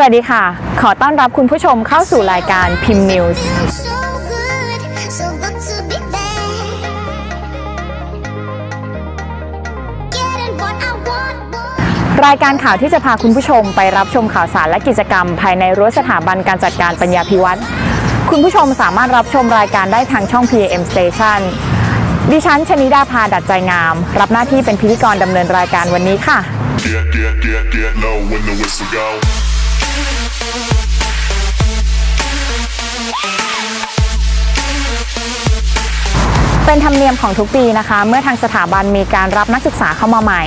สวัสดีค่ะ ขอต้อนรับคุณผู้ชมเข้าสู่รายการพิมพ์นิวส์รายการข่าวที่จะพาคุณผู้ชมไปรับชมข่าวสารและกิจกรรม ภายในรั้วสถาบันการจัดการปัญญาพิวัตรคุณผู้ชมสามารถรับชมรายการได้ทางช่อง PAM Station ดิฉันชนิดาพาดัดใจงาม รับหน้าที่เป็นพิธีกรดำเนินรายการวันนี้ค่ะ Get, get, get, get low when the whistle go. เป็นธรรมเนียมของทุกปีนะคะ เมื่อทางสถาบันมีการรับนักศึกษาเข้ามาใหม่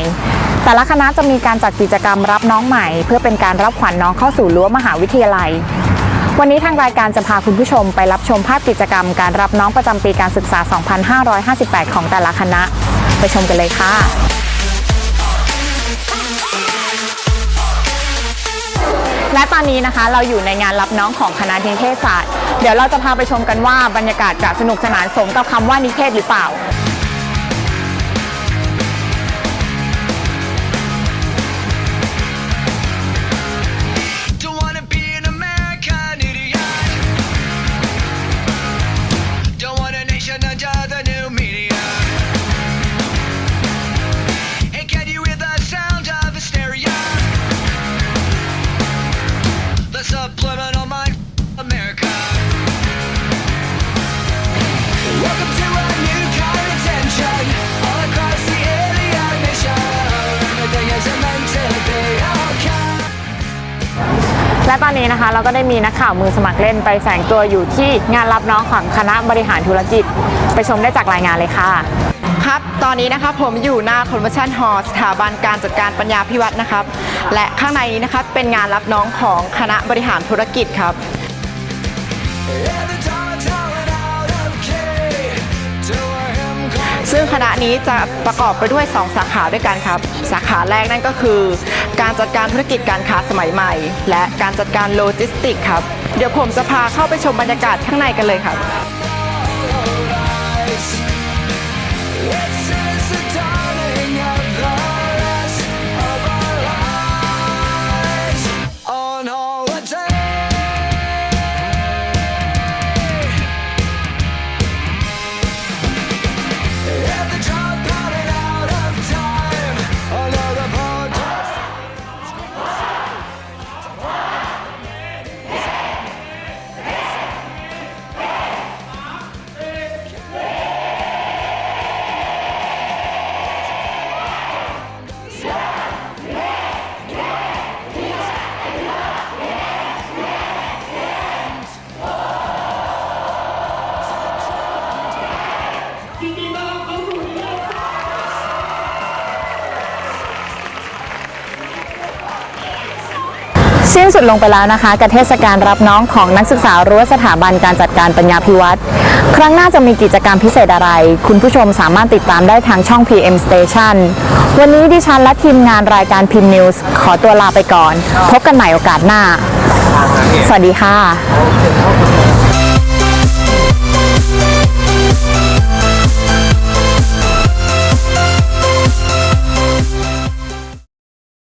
แต่ละคณะจะมีการจัดกิจกรรมรับน้องใหม่ เพื่อเป็นการรับขวัญน้องเข้าสู่รั้วมหาวิทยาลัย วันนี้ทางรายการจะพาคุณผู้ชมไปรับชมภาพกิจกรรม การรับน้องประจำปีการศึกษา 2558 ของแต่ละคณะ ไปชมกันเลยค่ะ อนนี้นะคะ เราอยู่ในงานรับน้องของคณะนิเทศศาสตร์ เดี๋ยวเราจะพาไปชมกันว่าบรรยากาศจะสนุกสนานสมกับคำว่านิเทศหรือเปล่า The subliminal mind, America. Welcome to a new kind of tension all across the alien nation. Everything isn't meant to be okay. และตอนนี้นะคะเราก็ได้มีนักข่าวมือสมัครเล่นไปแฝงตัวอยู่ที่งานรับน้องของคณะบริหารธุรกิจ ไปชมได้จากรายงานเลยค่ะ ครับ ตอนนี้นะครับผมอยู่หน้าคอนเวนชั่นฮอลล์สถาบันการจัดการปัญญาพิวัตรนะครับ และข้างในนี้นะครับเป็นงานรับน้องของคณะบริหารธุรกิจครับ Every time I tell it out of key to a hymn called ซึ่งคณะนี้จะประกอบไปด้วย 2 สาขาด้วยกันครับ สาขาแรกนั่นก็คือ การจัดการธุรกิจการค้าสมัยใหม่ และการจัดการโลจิสติกส์ครับ เดี๋ยวผมจะพาเข้าไปชมบรรยากาศข้างในกันเลยครับ สิ้นสุดลงไปแล้วนะคะกับเทศกาลรับน้องของนักศึกษารั้วสถาบันการจัดการปัญญาพิวัตรครั้งหน้าจะมีกิจกรรมพิเศษอะไร คุณผู้ชมสามารถติดตามได้ทางช่อง PM Station วันนี้ดิฉันและทีมงานรายการพิมพ์นิวส์ขอตัวลาไปก่อน พบกันใหม่โอกาสหน้า สวัสดีค่ะ